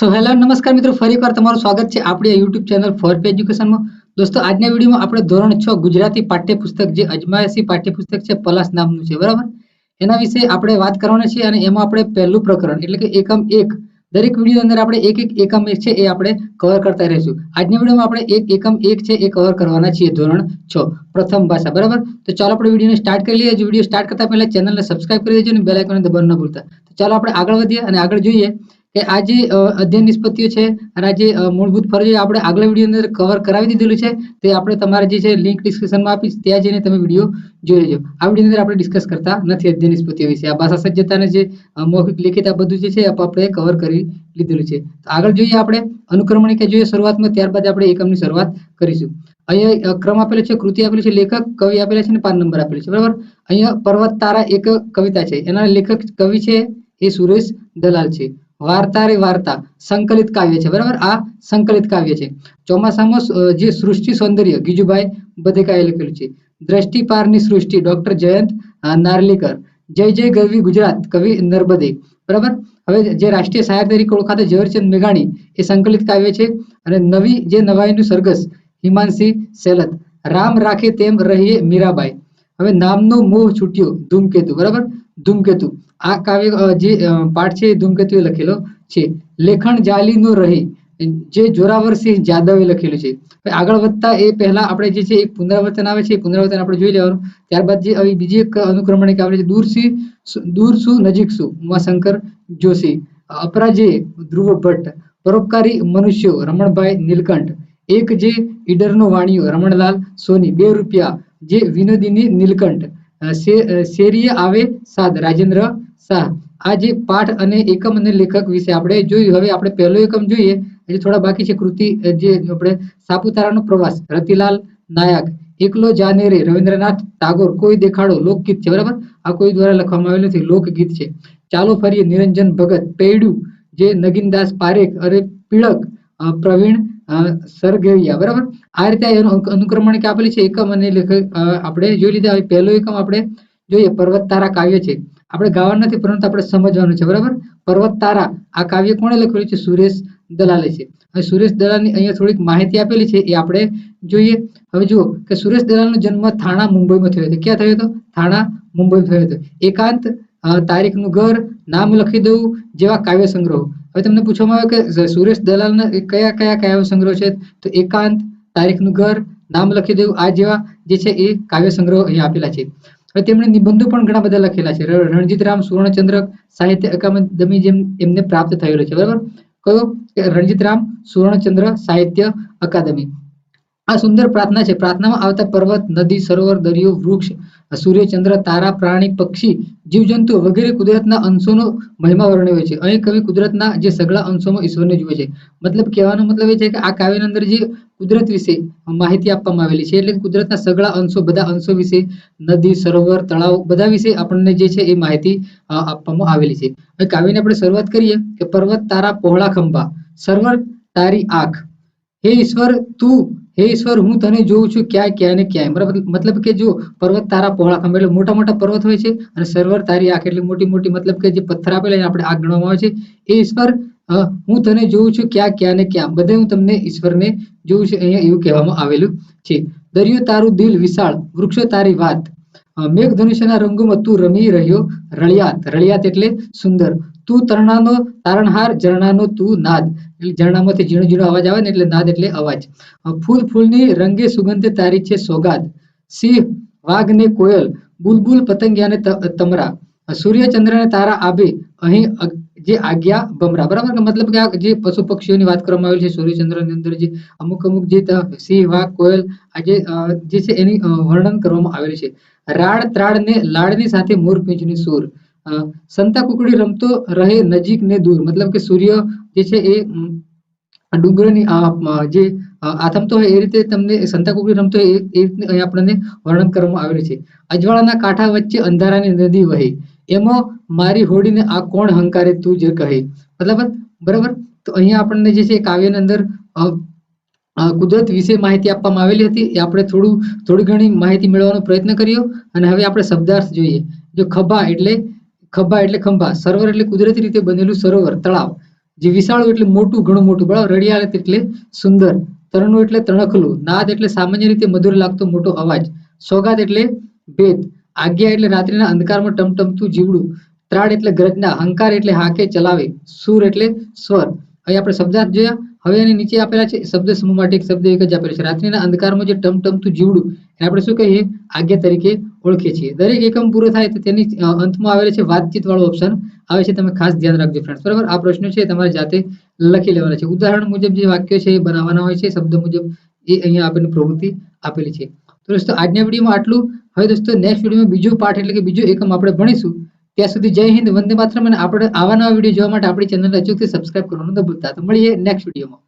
So hello નમસ્કાર મિત્રો. ફરી તમારું સ્વાગત છે આપણી યુટ્યુબ ચેનલ ફોર પે એજ્યુકેશનમાં દોસ્તો, આજના વિડીયોમાં આપણે ધોરણ છ ગુજરાતી પાઠ્યપુસ્તક જે અજમાયશી પાઠ્યપુસ્તક છે, પલાસ નામનું છે, બરાબર? એના વિશે આપણે વાત કરવાના છીએ અને એમાં આપણે પહેલું પ્રકરણ, એટલે કે એકમ એક, દરેક વીડિયો અંદર આપણે એક એક એકમ એક છે એ આપણે કવર કરતા રહીશું. આજના વિડીયોમાં આપણે એક એકમ એક છે એ કવર કરવાના છીએ ધોરણ છ, પ્રથમ ભાષા, બરાબર? તો ચાલો આપણે વિડીયોને સ્ટાર્ટ કરી લઈએ. વીડિયો સ્ટાર્ટ કરતા પહેલા ચેનલને સબસ્ક્રાઇબ કરી દેજો અને બેલ આઇકોનને ન ભૂલતા. તો ચાલો આપણે આગળ વધીએ અને આગળ જોઈએ. કે આ જે અધ્યયન નિષ્પત્તિઓ છે, અને આ જે મૂળભૂત ફરજો આપણે આગલા વીડિયો અંદર કવર કરાવી દીધેલું છે, તે આપણે તમારે જે છે લિંક ડિસ્ક્રિપ્શનમાં આપીશ, ત્યાં જઈને તમે વીડિયો જોઈ લેજો. આ વીડિયો અંદર આપણે ડિસ્કસ કરતા નથી અધ્યયન નિષ્પત્તિઓ વિશે. આ ભાષા સજ્જતાને જે મૌખિક લેખિત આ બધું જે છે આપણે કવર કરી લીધેલું છે. આગળ જોઈએ આપણે અનુક્રમણિકા જોઈએ શરૂઆતમાં, ત્યારબાદ આપણે એકમની શરૂઆત કરીશું. અહીંયા ક્રમ આપેલો છે, કૃતિ આપેલી છે, લેખક, કવિ આપેલા છે અને પાન નંબર આપેલો છે. બરાબર? અહીંયા પર્વત તારા એક કવિતા છે. એના લેખક કવિ છે એ સુરેશ દલાલ છે. વાર્તા રે વાર્તા, સંકલિત કાવ્ય છે. બરાબર? આ સંકલિત કાવ્ય છે. ચોમાસામાં જે સૃષ્ટિ સૌંદર્ય, ગીજુભાઈ બધેકાએ લખેલું છે. દ્રષ્ટિ પારની સૃષ્ટિ, ડોક્ટર જયંત નારલીકર. જય જય ગરવી ગુજરાત, કવિ નર્મદે. બરાબર? હવે જે રાષ્ટ્રીય સહાયક તરીકે ઓળખાતા ઝવેરચંદ મેઘાણી, એ સંકલિત કાવ્ય છે. અને નવી, જે નવાઈનું સરઘસ, હિમાંશી સેલત. રામ રાખે તેમ રહીએ મીરાબાઈ. હવે નામનો મોહ છૂટ્યો, ધૂમકેતુ. બરાબર? ધૂમકેતુ. આ કાવ્ય જે પાઠ છે ધૂમકેતુએ લખેલો છે. લેખણ જાલીનો રહી, જે જોરાવરસિંહ જાદવે લખેલું છે. આગળ વધતા એ પહેલા આપણે જે છે એક પુનરાવર્તન આવે છે પુનરાવર્તન આપણે જોઈ લેવાનું. ત્યારબાદ જે બીજી એક અનુક્રમણિકા આવે છે, દૂર સી દૂર શું નજીક શું ઉમાશંકર જોશી. અપરાજે ધ્રુવ ભટ્ટ, પરોપકારી મનુષ્યો, રમણભાઈ નીલકંઠ. એક જે ઈડરનો વાણિયો, રમણલાલ સોની, બે રૂપિયા. જે વિનોદિની નીલકંઠ. શેરીએ આવે સાદ, રાજેન્દ્ર શાહ આ જે પાઠ અને એકમ અને લેખક વિશે આપણે જોયું. હવે આપણે પહેલો એકમ જોઈએ. હજી થોડા બાકી છે. કૃતિ જે આપણે સાપુતારાનો પ્રવાસ. રતિલાલ નાયક. એકલો જાને રે. રવિન્દ્રનાથ ટાગોર. કોઈ દેખાડો. લોકગીત છે. બરાબર? આ કોઈ દ્વારા લખવામાં આવેલું નથી લોકગીત છે. ચાલો ફરીએ. નિરંજન ભગત. પૈડુ જે નગીનદાસ પારેખ અરે પીળક પ્રવીણ સરગેવિયા. બરાબર? આ રીતે અનુક્રમણ અનુક્રમણિકા આપેલી છે. એકમ અને લેખક આપણે જોઈ લીધા. પહેલો એકમ આપણે જોઈએ પર્વત તારા કાવ્ય છે. આપણે ગાવાનું નથી, પરંતુ આપણે સમજવાનું છે, બરાબર? પર્વત તારા આ કાવ્ય કોણે લખેલું છે? સુરેશ દલાલે છે. હવે સુરેશ દલાલની અહીંયા થોડીક માહિતી આપેલી છે, એ આપણે જોઈએ. હવે જુઓ કે સુરેશ દલાલનો જન્મ થાણા, મુંબઈમાં થયો હતો. ક્યાં થયો હતો? થાણા મુંબઈ થયો હતો. એકાંત તારીખનું ઘર, નામ લખી દઉં, જેવા કાવ્ય સંગ્રહો. હવે તમને પૂછવામાં આવે કે સુરેશ દલાલના કયા કયા કાવ્ય સંગ્રહ છે? તો એકાંત, તારીખનું ઘર, નામ લખી દેવું આ જેવા જે છે એ કાવ્ય સંગ્રહો અહીંયા આપેલા છે. હવે તેમણે નિબંધો પણ ઘણા બધા લખેલા છે. રણજીત રણજીતરામ સુવર્ણચંદ્રક, સાહિત્ય અકાદમી જેમ એમને પ્રાપ્ત થયેલો છે. બરાબર? કયો રણજીતરામ સુવર્ણચંદ્ર સાહિત્ય અકાદમી. આ સુંદર પ્રાર્થના છે. પ્રાર્થનામાં આવતા પર્વત, નદી, સરોવર, દરિયો, વૃક્ષ, સૂર્ય, ચંદ્ર, તારા, પ્રાણી, પક્ષી જીવજંતુ વગેરે કુદરતના અંશોનો મહિમા વર્ણવ્યો છે. અહીં કવિ કુદરતના જે સગળા અંશોમાં ઈશ્વરને જુએ છે. મતલબ કહેવાનો મતલબ એ છે કે આ કાવ્યની અંદર જે કુદરત વિશે માહિતી આપવામાં આવેલી છે એટલે કુદરતના સગળા અંશો, બધા અંશો વિશે, નદી, સરોવર, તળાવ, બધા વિશે આપણને જે છે એ માહિતી આપવામાં આવેલી છે. હવે કાવ્યની આપણે શરૂઆત કરીએ કે પર્વત, તારા, પહોળા ખંભા, સર્વર, તારી આંખ. હે ઈશ્વર, તું હે ઈશ્વર, હું તને જોઉં છું ક્યાં ક્યાં ને ક્યાંય. બરાબર? મતલબ કે જો પર્વત તારા પહોળા ખંભે, એટલે મોટા મોટા પર્વત હોય છે અને સર્વર તારી આંખ એટલે મોટી મોટી, મતલબ કે જે પથ્થર આપેલા એને આપણે આગ ગણવામાં આવે છે. એ ઈશ્વર હું તને જોઉં છું ક્યાં ક્યાં ને ક્યાં બધે હું તમને ઈશ્વરને જોઉં છું, અહીંયા એવું કહેવામાં આવેલું છે. દરિયો તારું દિલ વિશાળ, વૃક્ષો તારી વાત. મેઘધનુષ્યના રંગોમાં તું રમી રહ્યો રળિયાત રળિયાત એટલે સુંદર. તું તરણાનો તારણહાર ઝરણાનો તું નાદ. એટલે ઝરણામાંથી ઝીણો ઝીણો અવાજ આવે ને એટલે નાદ એટલે અવાજ. ફૂલ ફૂલની રંગે સુગંધે તારી છે સોગાદ. સિંહ વાઘ ને કોયલ બુલબુલ પતંગિયા ને તમરા. અ, સૂર્ય ચંદ્ર ને તારા આબે અહીં જે આજ્ઞા ભમરા બરાબર? કે મતલબ કે આ જે પશુ પક્ષીઓની વાત કરવામાં આવેલી છે સૂર્યચંદ્રની અંદર જે અમુક અમુક જે સિંહ, વાઘ, કોયલ આજે જે છે એની વર્ણન કરવામાં આવેલું છે. રાડ ત્રાડ ને લાડની સાથે મોર પીંછની સૂર. સંતા કુકડી રમતો રહે નજીક ને દૂર. મતલબ કે સૂર્ય જે છે એ ડુંગરની જે આથમતો હોય એ રીતે તમને સંતા કુકડી રમતો હોય એ રીતને અહીં આપણને વર્ણન કરવામાં આવેલું છે. અજવાળાના કાંઠા વચ્ચે અંધારાની નદી વહે. એમાં મારી હોડીને આ કોણ હંકારે તું જ કહે. મતલબ બરાબર? તો અહીંયા આપણને જે છે કાવ્યની અંદર કુદરત વિશે માહિતી આપવામાં આવેલી હતી. એ આપણે થોડું, થોડી ઘણી માહિતી મેળવવાનો પ્રયત્ન કર્યો અને હવે આપણે શબ્દાર્થ જોઈએ. જો ખભા એટલે ખભા એટલે ખંભા, સરોવર એટલે કુદરતી રીતે બનેલું સરોવર, તળાવ. જે વિશાળું એટલે મોટું, ઘણું મોટું, બરાબર? રડિયાળ એટલે સુંદર. તરણું એટલે તણખલું. નાદ એટલે સામાન્ય રીતે મધુર લાગતો મોટો અવાજ. સોગાદ એટલે ભેદ. આજ્ઞા એટલે રાત્રિના અંધકારમાં ટમટમતું જીવડું. ત્રાડ એટલે ગ્રજના હંકાર એટલે હાકે, ચલાવે, સુર એટલે સ્વર. અહીં આપણે શબ્દાર્થ જોયા. હવે એની નીચે આપેલા છે શબ્દ સમૂહ માટે એક શબ્દ એક જ આપેલો છે. રાત્રિના અંધકારમાં જે ટમટમતું જીવડું, એને આપણે શું કહીએ? આજ્ઞા તરીકે ઓળખીએ છીએ. દરેક એકમ પૂરો થાય તો તેની અંતમાં આવેલ છે વાતચીત વાળો ઓપ્શન આવે છે તમે ખાસ ધ્યાન રાખજો ફ્રેન્ડ્સ બરાબર? આ પ્રશ્નો છે તમારે જાતે લખી લેવાના છે. ઉદાહરણ મુજબ જે વાક્યો છે એ બનાવવાના હોય છે, શબ્દ મુજબ એ અહીંયા આપણને પ્રવૃત્તિ આપેલી છે. તો દોસ્તો, આજના વિડીયોમાં આટલું. હવે દોસ્તો નેક્સ્ટ વિડીયોમાં બીજો પાઠ એટલે કે બીજો એકમ આપણે ભણીશું. ત્યાં સુધી જય હિન્દ, વંદે માત્રમ અને આપણે આવા નવા વીડિયો જોવા માટે આપણી ચેનલ અચૂકથી સબસ્ક્રાઇબ કરવાનું ન ભૂલતા. તો મળીએ નેક્સ્ટ વિડીયોમાં